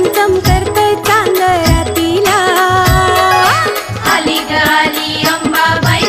चमचम करतय चांदरातीला. आली गाली अंबाबाई